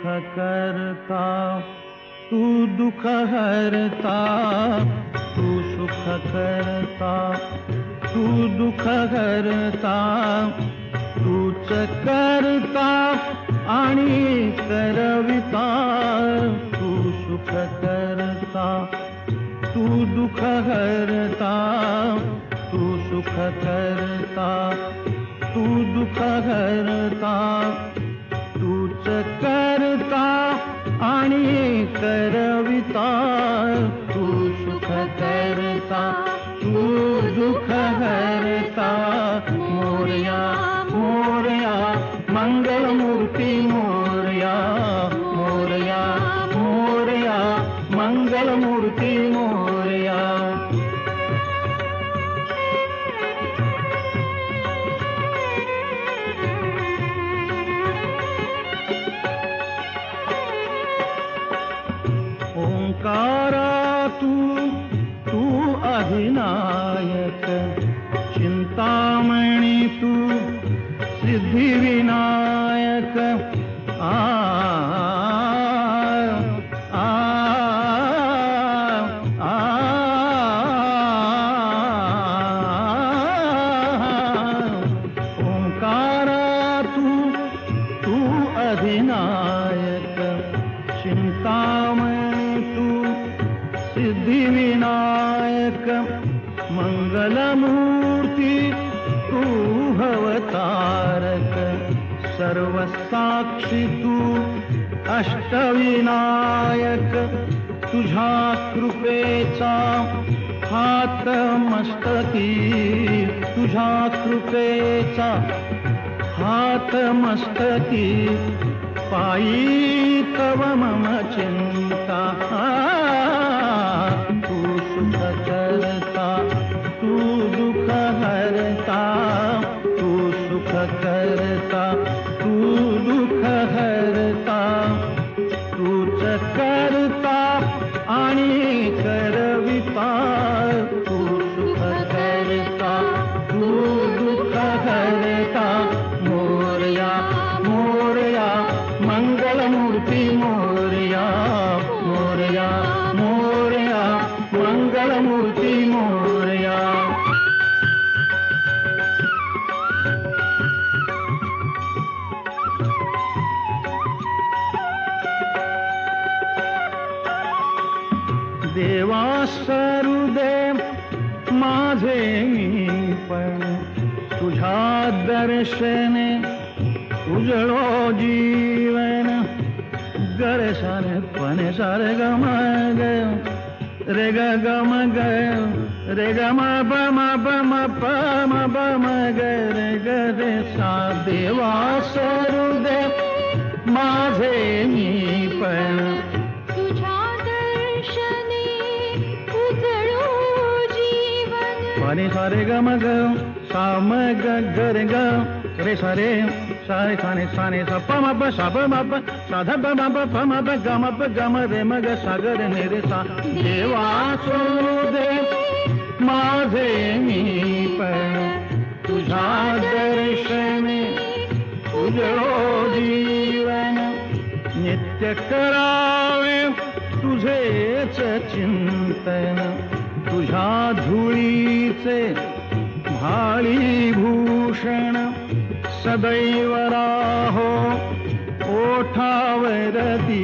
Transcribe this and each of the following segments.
सुख करता, तू दुख हरता, तू सुख करता, तू दुख हरता तूच करता आणि करविता, तू सुख करता, तू दुख हरता, तू सुख करता, तू दुख हरता तूच करता आणि करविता तू सुख करता तू दुख हरता। मोरया मोरया मंगलमूर्ती मोरया। अधिनायक चिंतामणी तू सिद्धिविनायक आ आ मूर्ती तू भवतारक सर्वसाक्षी तू अष्टविनायक तुझ्या कृपेचा हात मस्तकी तुझ्या कृपेचा हात मस्तकी पायी तव मम चिंता. करता तू दुःख हरता तूच करता आणि करविता तू सुख करता तू दुःख हरता मोरया मोरया, मंगलमूर्ती मोरया। मोरया मोरया, मंगलमूर्ती मोरया। देवा सरुदे माझे मी पण तुझ्या दर्शने उजळो जीवन. गरे सारे पणे सारे गम ग रे ग गम ग, रे ग म प म प म प म म ग, रे ग रे सा देवा सरुदे माझे मी पण पाणी सारे ग मग सा म ग ग रे ग रे सारे सारे साने साने सा म प सा म प सा म म ग म प ग म, रे म, ग सा ग रे ने रे सा। देवा सो दे, माझे मी पण तुझ्या दर्शने उजळो जीवन। नित्य करावे तुझेच चिंतन। तुझ्या धुळीचे भाळी भूषण सदैव राहो ओठावरती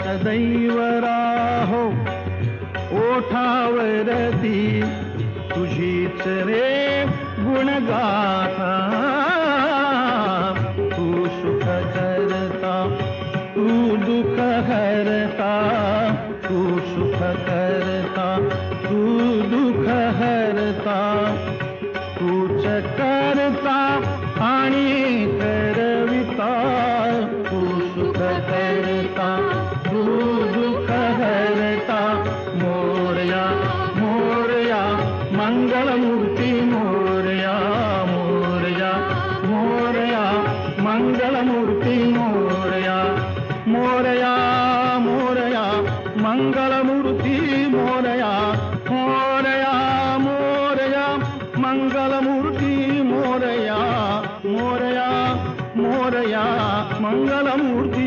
सदैव राहो ओठावरती तुझीच रे गुणगाथा. மங்களமூர்த்தி